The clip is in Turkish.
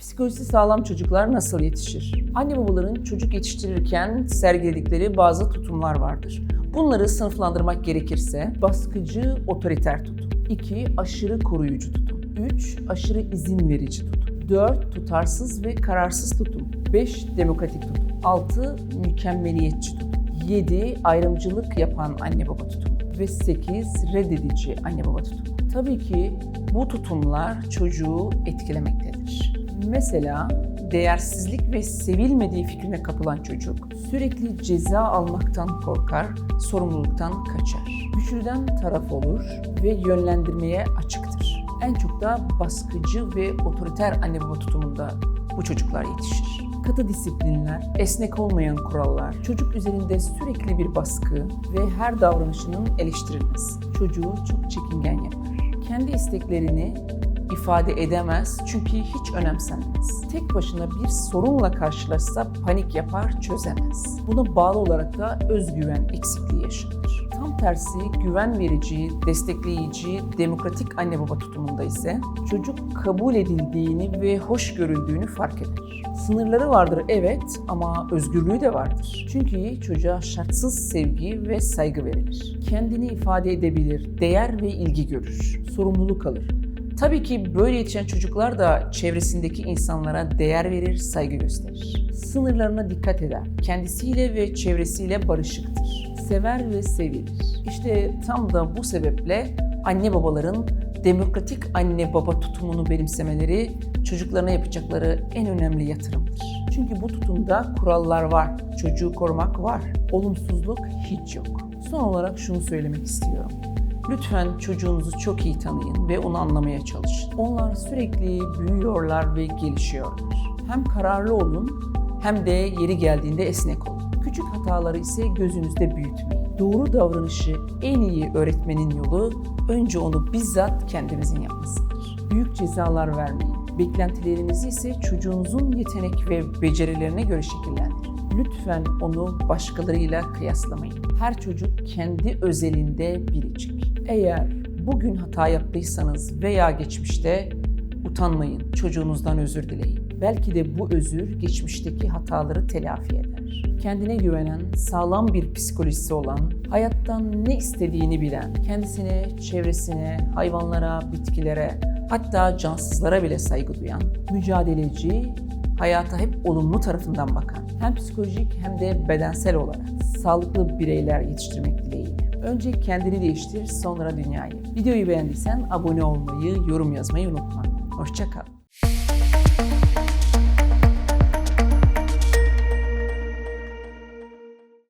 Psikolojisi sağlam çocuklar nasıl yetişir? Anne babaların çocuk yetiştirirken sergiledikleri bazı tutumlar vardır. Bunları sınıflandırmak gerekirse baskıcı, otoriter tutum. 2. Aşırı koruyucu tutum. 3. Aşırı izin verici tutum. 4. Tutarsız ve kararsız tutum. 5. Demokratik tutum. 6. Mükemmeliyetçi tutum. 7. Ayrımcılık yapan anne baba tutumu. Ve 8. Reddedici anne baba tutumu. Tabii ki bu tutumlar çocuğu etkilemektedir. Mesela değersizlik ve sevilmediği fikrine kapılan çocuk sürekli ceza almaktan korkar, sorumluluktan kaçar. Güçlüden taraf olur ve yönlendirmeye açıktır. En çok da baskıcı ve otoriter anne baba tutumunda bu çocuklar yetişir. Katı disiplinler, esnek olmayan kurallar, çocuk üzerinde sürekli bir baskı ve her davranışının eleştirilmesi çocuğu çok çekingen yapar. Kendi isteklerini ifade edemez çünkü hiç önemsenmez. Tek başına bir sorunla karşılaşsa panik yapar, çözemez. Buna bağlı olarak da özgüven eksikliği yaşanır. Tam tersi güven verici, destekleyici, demokratik anne baba tutumunda ise çocuk kabul edildiğini ve hoş görüldüğünü fark eder. Sınırları vardır evet ama özgürlüğü de vardır. Çünkü çocuğa şartsız sevgi ve saygı verilir. Kendini ifade edebilir, değer ve ilgi görür, sorumluluk alır. Tabii ki böyle yetişen çocuklar da çevresindeki insanlara değer verir, saygı gösterir. Sınırlarına dikkat eder. Kendisiyle ve çevresiyle barışıktır. Sever ve sevilir. İşte tam da bu sebeple anne babaların demokratik anne baba tutumunu benimsemeleri çocuklarına yapacakları en önemli yatırımdır. Çünkü bu tutumda kurallar var, çocuğu korumak var, olumsuzluk hiç yok. Son olarak şunu söylemek istiyorum. Lütfen çocuğunuzu çok iyi tanıyın ve onu anlamaya çalışın. Onlar sürekli büyüyorlar ve gelişiyorlar. Hem kararlı olun hem de yeri geldiğinde esnek olun. Küçük hataları ise gözünüzde büyütmeyin. Doğru davranışı en iyi öğretmenin yolu önce onu bizzat kendinizin yapmasıdır. Büyük cezalar vermeyin. Beklentilerinizi ise çocuğunuzun yetenek ve becerilerine göre şekillendirin. Lütfen onu başkalarıyla kıyaslamayın. Her çocuk kendi özelinde biricik. Eğer bugün hata yaptıysanız veya geçmişte utanmayın, çocuğunuzdan özür dileyin. Belki de bu özür geçmişteki hataları telafi eder. Kendine güvenen, sağlam bir psikolojisi olan, hayattan ne istediğini bilen, kendisine, çevresine, hayvanlara, bitkilere, hatta cansızlara bile saygı duyan, mücadeleci, hayata hep olumlu tarafından bakan, hem psikolojik hem de bedensel olarak sağlıklı bireyler yetiştirmek dileğiyle. Önce kendini değiştir, sonra dünyayı. Videoyu beğendiysen abone olmayı, yorum yazmayı unutma. Hoşçakal.